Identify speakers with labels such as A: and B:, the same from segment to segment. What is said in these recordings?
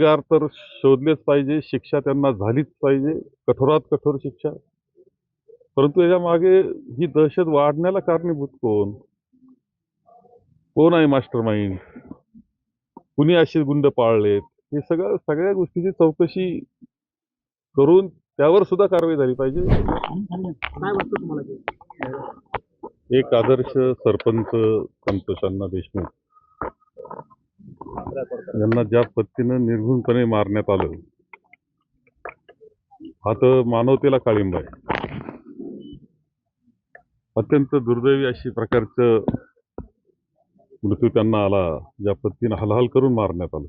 A: गुन्हेगार तर शोधलेच पाहिजे शिक्षा त्यांना झालीच पाहिजे कठोरात कठोर शिक्षा. परंतु याच्या मागे ही दहशत वाढण्याला कारणीभूत कोण? कोण आहे मास्टर माइंड कुणी असे गुंड पाळलेत? हे सगळं सगळ्या गोष्टीची चौकशी करून त्यावर सुद्धा कारवाई झाली पाहिजे. एक आदर्श सरपंच संतोष अण्णा देशमुख. यांना ज्या पत्तीनं निर्घुणपणे मारण्यात आलं हा तर मानवतेला काळिंब आहे. अत्यंत दुर्दैवी अशी प्रकारचं मृत्यू त्यांना आला ज्या पत्तीनं हलहल करून मारण्यात आलं.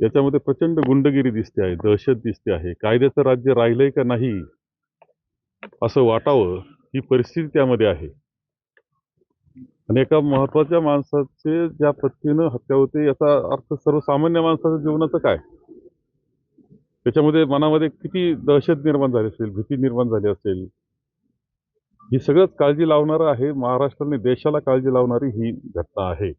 A: याच्यामध्ये प्रचंड गुंडगिरी दिसते आहे दहशत दिसते आहे. कायद्याचं राज्य राहिलंय का नाही असं वाटावं ही परिस्थिती त्यामध्ये आहे. आणि एका महत्त्वाच्या माणसाचे ज्या पद्धतीनं हत्या होते याचा अर्थ सर्वसामान्य माणसाच्या जीवनाचं काय? त्याच्यामध्ये मनामध्ये किती दहशत निर्माण झाली असेल भीती निर्माण झाली असेल? ही सगळंच काळजी लावणारं आहे. महाराष्ट्राने देशाला काळजी लावणारी ही घटना आहे.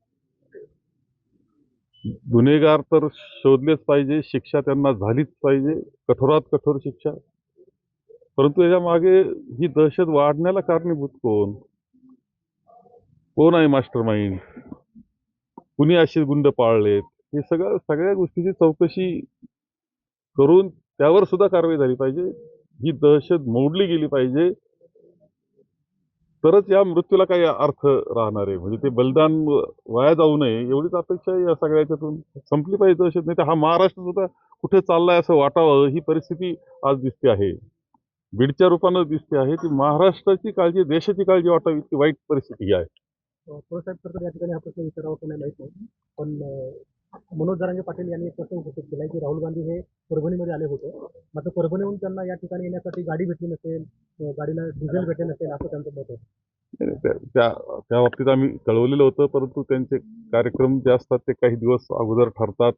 A: गुन्हेगार तर शोधलेच पाहिजे शिक्षा त्यांना झालीच पाहिजे कठोरात कठोर शिक्षा. परंतु याच्या मागे ही दहशत वाढण्याला कारणीभूत कोण? हो कोण आहे मास्टर माइंड कुणी असे गुंड पाळलेत? हे सगळं सगळ्या गोष्टीची चौकशी करून त्यावर सुद्धा कारवाई झाली पाहिजे. ही दहशत मोडली गेली पाहिजे. तरच या मृत्यूला काही अर्थ राहणार आहे. म्हणजे ते बलिदान वाया जाऊ नये एवढीच अपेक्षा या सगळ्याच्यातून. संपली पाहिजे दहशत नाही तर हा महाराष्ट्र सुद्धा कुठे चाललाय असं वाटावं ही परिस्थिती आज दिसते आहे. बीडच्या रूपानं दिसते आहे ती महाराष्ट्राची काळजी देशाची काळजी वाटावी इतकी वाईट परिस्थिती ही आहे.
B: थोडसाहेब सरकार या ठिकाणी हा प्रश्न विचारावा का नाही माहीत नाही. पण मनोज जरांगे पाटील यांनी एक प्रश्न उपस्थित केला की राहुल गांधी हे परभणीमध्ये आले होते. मात्र परभणीहून त्यांना या ठिकाणी येण्यासाठी गाडी भेटली नसेल गाडीला डिझेल भेटले नसेल असं त्यांचं मत होतं
A: त्या त्या- त्या बाबतीत आम्ही कळवलेलं होतं परंतु त्यांचे कार्यक्रम जे असतात ते काही दिवस अगोदर ठरतात.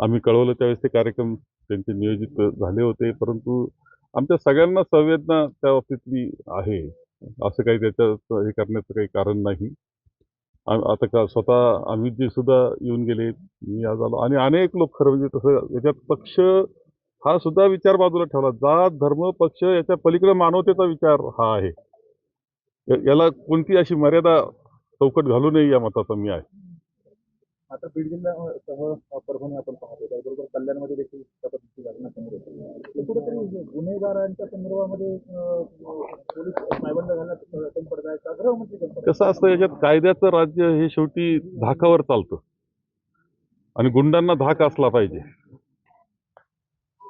A: आम्ही कळवलं त्यावेळेस ते कार्यक्रम त्यांचे नियोजित झाले होते परंतु आमच्या सगळ्यांना संवेदना त्या बाबतीतली आहे. असं काही त्याच्यात हे करण्याचं काही कारण नाही. आता का स्वतः अमितजी सुद्धा येऊन गेले मी आज आलो. आणि अनेक लोक खरं म्हणजे तसं याच्यात पक्ष हा सुद्धा विचार बाजूला ठेवला. जात धर्म पक्ष याच्या पलीकडे मानवतेचा विचार हा आहे. याला कोणती अशी मर्यादा चौकट घालू नये या मताचा मी आहे.
B: आता बीड जिल्ह्यासह परभणी आपण पाहतो त्याचबरोबर कल्याणमध्ये देखील त्या पद्धतीची घटना समोर येते कुठेतरी गुन्हेगारांच्या संदर्भामध्ये पोलीस पायबंद घालण्यात पडत आहे का गृहमंत्री
A: कसं असतं याच्यात कायद्याचं राज्य हे शेवटी धाकावर चालतं. आणि गुंडांना धाक असला पाहिजे.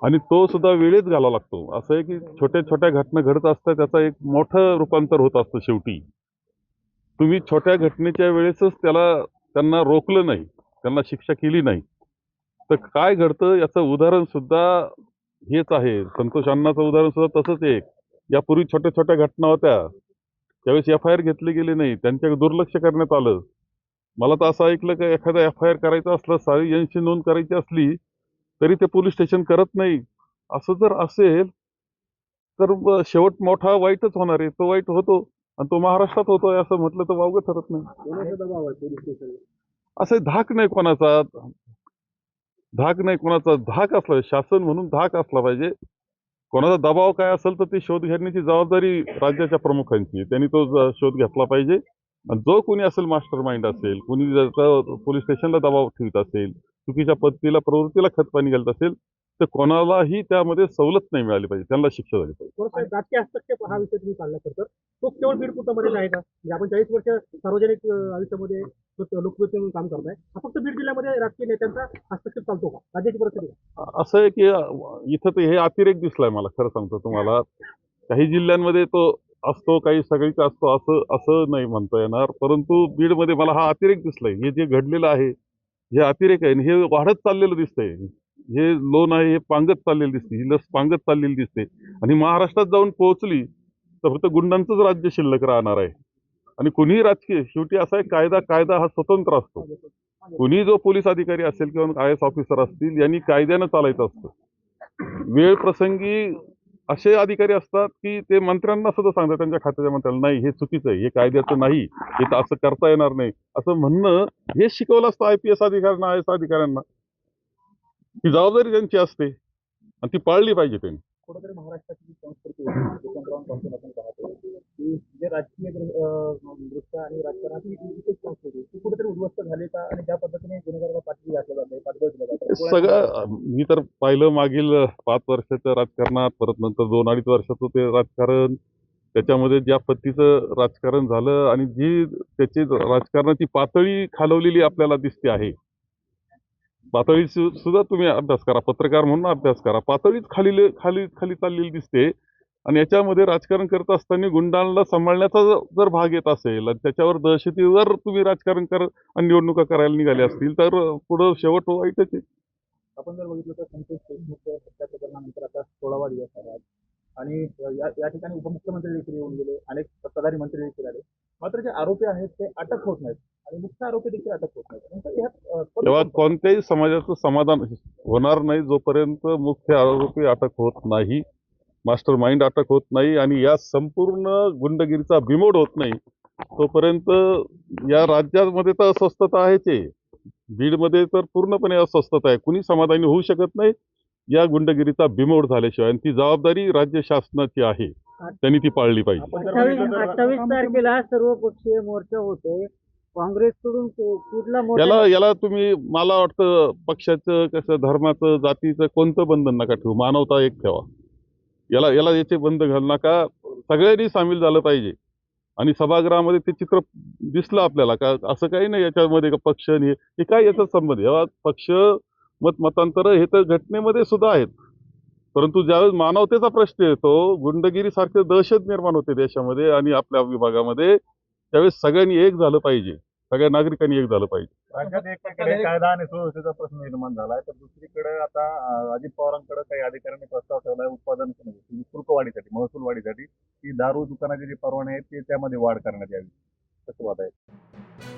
A: आणि तो सुद्धा वेळेत घालावा लागतो. असं आहे की छोट्या छोट्या घटना घडत असतात त्याचा एक मोठं रूपांतर होत असतं शेवटी. तुम्ही छोट्या घटनेच्या वेळेसच त्याला त्यांना रोखलं नाही त्यांना शिक्षा केली नाही. तर काय घडतं याचं उदाहरण सुद्धा हेच आहे. संतोष अण्णाचं उदाहरण सुद्धा तसंच एक. यापूर्वी छोट्या छोट्या घटना होत्या. त्यावेळेस एफ आय आर घेतले गेले नाही. त्यांच्याकडे दुर्लक्ष करण्यात आलं. मला तर असं ऐकलं की एखादा एफ आय आर करायचं असलं सारी यांची नोंद करायची असली तरी ते पोलीस स्टेशन करत नाही. असं जर असेल तर शेवट मोठा वाईटच होणार आहे. तो वाईट होतो आणि तो महाराष्ट्रात होतोय असं म्हटलं तर वावगं ठरत नाही. असं धाक नाही कोणाचा. धाक नाही कोणाचा धाक असला पाहिजे. शासन म्हणून धाक असला पाहिजे कोणाचा दबाव काय असेल तर ती शोध घेण्याची जबाबदारी राज्याच्या प्रमुखांची त्यांनी तो शोध घेतला पाहिजे आणि जो कोणी असेल मास्टर माइंड असेल कोणी पोलीस स्टेशनला दबाव ठेवत असेल चुकीच्या पद्धतीला प्रवृत्तीला खतपाणी घालत असेल तर कोणालाही त्यामध्ये सवलत नाही मिळाली पाहिजे त्यांना शिक्षा झाली पाहिजे.
B: हस्तक्षेप हा विषय तुम्ही काढला तर तो केवळ बीड पुरतामध्येच आहे का? म्हणजे आपण चाळीस वर्ष सार्वजनिक आयुष्यामध्ये लोक- लोकप्रिय म्हणून काम करताय हा फक्त बीड जिल्ह्यामध्ये राजकीय नेत्यांचा हस्तक्षेप चालतो का? राज्याची परिस्थिती?
A: असं आहे की इथं तर हे अतिरेक दिसलाय मला खरं सांगतो तुम्हाला. काही जिल्ह्यांमध्ये तो असतो काही सगळीच असतो असं असं नाही म्हणता येणार. परंतु बीडमध्ये मला हा अतिरेक दिसलाय. हे जे घडलेलं आहे हे अतिरेक आहे आणि हे वाढत चाललेलं दिसतंय. हे लोन आहे हे पांगत चाललेलं दिसते. ही लस पांगत चाललेली दिसते. आणि महाराष्ट्रात जाऊन पोहोचली तर फक्त गुंडांचंच राज्य शिल्लक राहणार आहे. आणि कुणीही राजकीय शेवटी असा आहे कायदा कायदा हा स्वतंत्र असतो. कुणी जो पोलीस अधिकारी असेल किंवा आय एस ऑफिसर असतील यांनी कायद्यानं चालायचं असतं. वेळ प्रसंगी असे अधिकारी असतात की ते मंत्र्यांना सुद्धा सांगतात त्यांच्या खात्याच्या मंत्र्याला नाही हे चुकीचं आहे हे कायद्याचं नाही हे असं करता येणार नाही. असं म्हणणं हे शिकवलं असतं आय पी एस अधिकाऱ्यांना आय एस अधिकाऱ्यांना. ही जबाबदारी त्यांची असते. आणि ती पाळली पाहिजे त्यांनी.
B: कुठेतरी महाराष्ट्राची संस्कृती आहे स्वतंत्रपणे पासून आपण पाहतो की जे राजकीय दृष्ट्या आणि राजकारणाची जी विशेष संस्कृती ती कुठेतरी उद्ध्वस्त झाली का आणि ज्या पद्धतीने गुन्हेगाराला पाठवी घातलं जाते पाठबळ दिलं जातं
A: सगळं मी तर पाहिलं मागील पाच वर्षाच्या राजकारणात परत नंतर दोन अडीच वर्षाचं ते राजकारण त्याच्यामध्ये ज्या पद्धतीचं राजकारण झालं आणि जी त्याची राजकारणाची पातळी खालवलेली आपल्याला दिसते आहे पातळी सु- सुद्धा तुम्ही अभ्यास करा पत्रकार म्हणून अभ्यास करा. पातळीच खाली खाली खाली चाललेली दिसते. आणि याच्यामध्ये राजकारण करत असताना गुंडांना सांभाळण्याचा जर भाग येत असेल आणि त्याच्यावर दहशतीवर तुम्ही राजकारण कर आणि निवडणुका करायला निघाले असतील तर पुढं शेवट वाईटच आहे.
B: आपण जर बघितलं तर संतोष देशमुख हत्या प्रकरणानंतर आता सोळावा दिवस आहे आज. आणि या ठिकाणी उपमुख्यमंत्री देखील येऊन गेले अनेक सत्ताधारी मंत्री देखील आले. मात्र जे आरोपी आहेत ते अटक होत नाहीत आणि मुख्य आरोपी देखील अटक होत नाहीत.
A: तेव्हा
B: कोण-
A: कोणत्याही समाजाचं समाधान होणार नाही जोपर्यंत मुख्य आरोपी अटक होत नाही मास्टर माइंड अटक होत नाही आणि या संपूर्ण गुंडगिरीचा बिमोड होत नाही तोपर्यंत या राज्यामध्ये तर अस्वस्थता आहेच आहे. बीडमध्ये तर पूर्णपणे अस्वस्थता आहे. कुणी समाधानी होऊ शकत नाही या गुंडगिरीचा बिमोड झाल्याशिवाय आणि ती जबाबदारी राज्य शासनाची आहे त्यांनी ती पाळली पाहिजे.
C: अठ्ठावीस तारखेला सर्वपक्षीय मोर्चा होतोय. काँग्रेसकडून कु- कुठला मोर्चा
A: याला याला तुम्ही मला वाटतं पक्षाचं कसं धर्माचं जातीचं कोणतं बंधन नका ठेवू मानवता एक ठेवा. याला याला याचे बंद घाल नका. सगळ्यांनी सामील झालं पाहिजे. आणि सभागृहामध्ये ते चित्र दिसलं आपल्याला का? असं काही नाही याच्यामध्ये का पक्ष आणि हे काय याचा संबंध आहे? या पक्ष मत मतांतर हे तर घटनेमध्ये सुद्धा आहेत. परंतु ज्यावेळेस मानवतेचा प्रश्न येतो गुंडगिरी सारखे दहशत निर्माण होते देशामध्ये आणि आपल्या विभागामध्ये त्यावेळेस सगळ्यांनी एक झालं पाहिजे. सगळ्या नागरिकांनी एक झालं पाहिजे.
D: राज्यात एकीकडे कायदा आणि सुव्यवस्थेचा प्रश्न निर्माण झालाय तर दुसरीकडे आता अजित पवारांकडे काही अधिकाऱ्यांनी प्रस्ताव ठेवलाय उत्पादन म्हणजे शुल्क वाढीसाठी महसूल वाढीसाठी की दारू दुकानाचे जे परवाने आहेत ते त्यामध्ये वाढ करण्यात यावी. कसं वाद आहे.